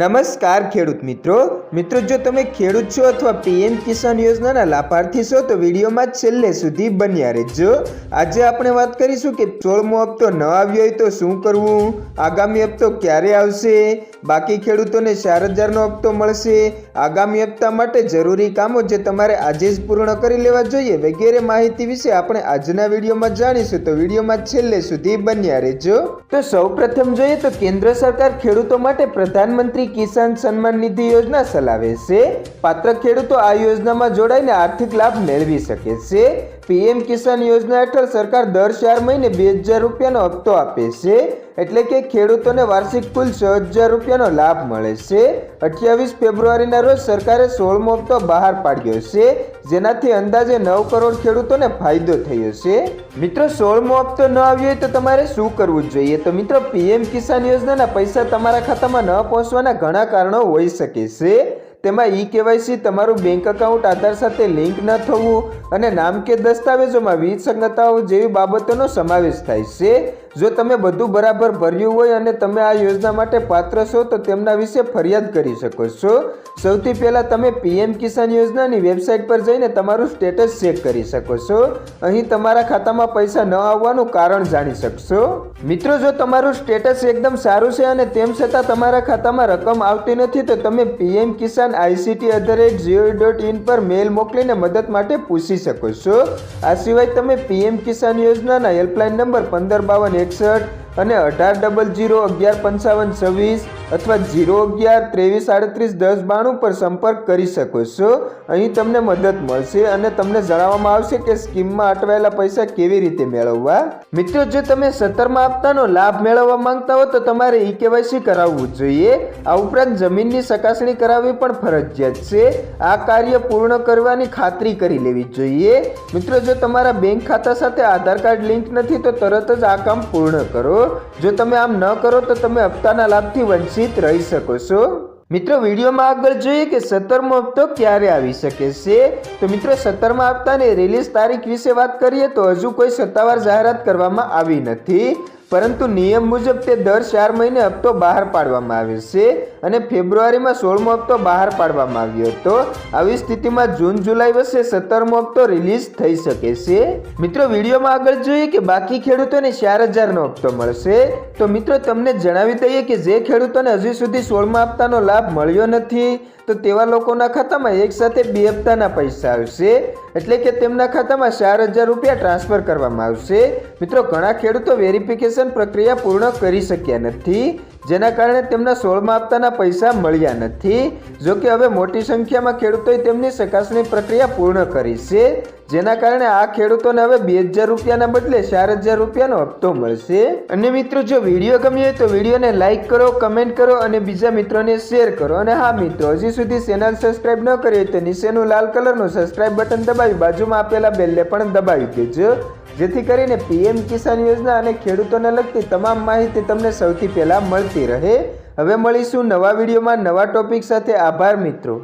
નમસ્કાર ખેડૂત મિત્રો. મિત્રો, જો તમે ખેડૂત છો અથવા પીએમ કિસાન યોજનાના લાભાર્થી છો, તો વિડીયોમાં છેલ્લે સુધી બન્યા રહેજો. આજે આપણે વાત કરીશું કે સોળમો હપ્તો ન આવ્યો હોય તો શું કરવું? આગામી હપ્તો ક્યારે આવશે? બાકી ખેડૂતોને ચાર હજારનો હપ્તો મળશે. આગામી હપ્તા માટે જરૂરી કામો જે તમારે આજે જ પૂર્ણ કરી લેવા જોઈએ વગેરે માહિતી વિશે આપણે આજના વિડીયોમાં જાણીશું. તો વિડીયોમાં છેલ્લે સુધી બન્યા રહેજો. તો સૌપ્રથમ જોઈએ તો કેન્દ્ર સરકાર ખેડૂતો માટે પ્રધાનમંત્રી કિસાન સન્માન નિધિ યોજના ચલાવે છે. પાત્ર ખેડૂતો આ યોજનામાં જોડાઈને આર્થિક લાભ મેળવી શકે છે. પીએમ કિસાન યોજના હેઠળ સરકાર દર ચાર મહિને બે હજાર રૂપિયાનો હપ્તો આપે છે. એટલે કે ખેડૂતોને વાર્ષિક કુલ છ હજાર રૂપિયાનો લાભ મળે છે. અઠ્યાવીસ ફેબ્રુઆરીના રોજ સરકારે સોળમો હપ્તો બહાર પાડ્યો છે, જેનાથી અંદાજે નવ કરોડ ખેડૂતોને ફાયદો થયો છે. મિત્રો, સોળમો હપ્તો ન આવ્યો હોય તો તમારે શું કરવું જોઈએ? તો મિત્રો, પીએમ કિસાન યોજનાના પૈસા તમારા ખાતામાં ન પહોંચવાના ઘણા કારણો હોઈ શકે છે. તેમાં ઈ કેવાયસી, તમારું બેંક એકાઉન્ટ, આધાર સાથે લિંક ન થવું અને નામ કે દસ્તાવેજોમાં વિસંગતતાઓ જેવી બાબતોનો સમાવેશ થાય છે. જો તમે બધું બરાબર ભર્યું હોય અને તમે આ યોજના માટે પાત્ર છો, તો તેમના વિશે ફરિયાદ કરી શકો છો. સૌથી પહેલાં તમે પીએમ કિસાન યોજનાની વેબસાઇટ પર જઈને તમારું સ્ટેટસ ચેક કરી શકો છો. અહીં તમારા ખાતામાં પૈસા ન આવવાનું કારણ જાણી શકશો. મિત્રો, જો તમારું સ્ટેટસ એકદમ સારું છે અને તેમ છતાં તમારા ખાતામાં રકમ આવતી નથી, તો તમે PM Kisan ICT at the rate gov dot in પર મેલ મોકલીને મદદ માટે પૂછી શકો છો. આ સિવાય તમે પીએમ કિસાન યોજનાના હેલ્પલાઇન નંબર પંદર બાવન એકસઠ અને અઢાર ડબલ જીરો અગિયાર પંચાવન છવ્વીસ અથવા જીરો અગિયાર, ત્રેવીસ, આડત્રીસ, દસ, બાણું પર સંપર્ક કરી શકો છો. અહીં તમને મદદ મળશે અને તમને જણાવવામાં આવશે કે સ્કીમમાં અટવાયેલા પૈસા કેવી રીતે મેળવવા. મિત્રો, જો તમે સત્તરમાં હપ્તાનો લાભ મેળવવા માંગતા હો તો તમારે ઈ કેવાયસી કરાવવું જોઈએ. આ ઉપરાંત જમીનની ચકાસણી કરાવવી પણ ફરજિયાત છે. આ કાર્ય પૂર્ણ કરવાની ખાતરી કરી લેવી જોઈએ. મિત્રો, જો તમારા બેંક ખાતા સાથે આધાર કાર્ડ લિંક નથી તો તરત જ આ કામ પૂર્ણ કરો. જો તમે આમ ન કરો તો તમે હપ્તાના લાભથી વંચિત રહી શકો છો. મિત્રો, વિડીયોમાં આગળ જોઈએ કે સત્તરમો હપ્તો ક્યારે આવી શકે છે? તો મિત્રો, સત્તરમા હપ્તાની રિલીઝ તારીખ વિશે વાત કરીએ તો હજુ કોઈ સત્તાવાર જાહેરાત કરવામાં આવી નથી. પરંતુ નિયમ મુજબ તે દર ચાર મહિને હપ્તો બહાર પાડવામાં આવે છે. અને ફેબ્રુઆરીમાં સોળમો હપ્તો બહાર પાડવામાં આવ્યો હતો. આવી સ્થિતિમાં જૂન, જુલાઈ વચ્ચે સત્તરમો હપ્તો રિલીઝ થઈ શકે છે. મિત્રો, વિડીયોમાં આગળ જોઈએ કે બાકી ખેડૂતોને ચાર હજારનો હપ્તો મળશે. તો મિત્રો, તમને જણાવી દઈએ કે જે ખેડૂતોને હજી સુધી સોળમા હપ્તાનો લાભ મળ્યો નથી, તો તેવા લોકોના ખાતામાં એક સાથે બે હપ્તાના પૈસા આવશે. એટલે કે તેમના ખાતામાં ચાર હજાર રૂપિયા ટ્રાન્સફર કરવામાં આવશે. મિત્રો, ઘણા ખેડૂતો વેરિફિકેશન પ્રક્રિયા પૂર્ણ કરી શક્યા નથી. જેના કારણે તેમના સોળમા હપ્તાના પૈસા મળ્યા નથી. જો કે હવે મોટી સંખ્યામાં ખેડૂતોએ તેમની ચકાસણી પ્રક્રિયા પૂર્ણ કરી છે, જેના કારણે આ ખેડૂતોને હવે બે હજાર રૂપિયાના બદલે ચાર હજાર રૂપિયાનો હપ્તો મળશે. અને મિત્રો, જો વીડિયો ગમ્યો હોય તો વિડીયોને લાઇક કરો, કમેન્ટ કરો અને બીજા મિત્રોને શેર કરો. અને હા મિત્રો, હજી સુધી ચેનલ સબસ્ક્રાઇબ ન કરી હોય તો નીચેનું લાલ કલરનું સબસ્ક્રાઇબ બટન દબાવી, બાજુમાં આપેલા બેલને પણ દબાવી દેજો. જેથી કરીને પીએમ કિસાન યોજના અને ખેડૂતોને લગતી તમામ માહિતી તમને સૌથી પહેલાં મળતી રહે. હવે મળીશું નવા વિડીયોમાં નવા ટોપિક સાથે. આભાર મિત્રો.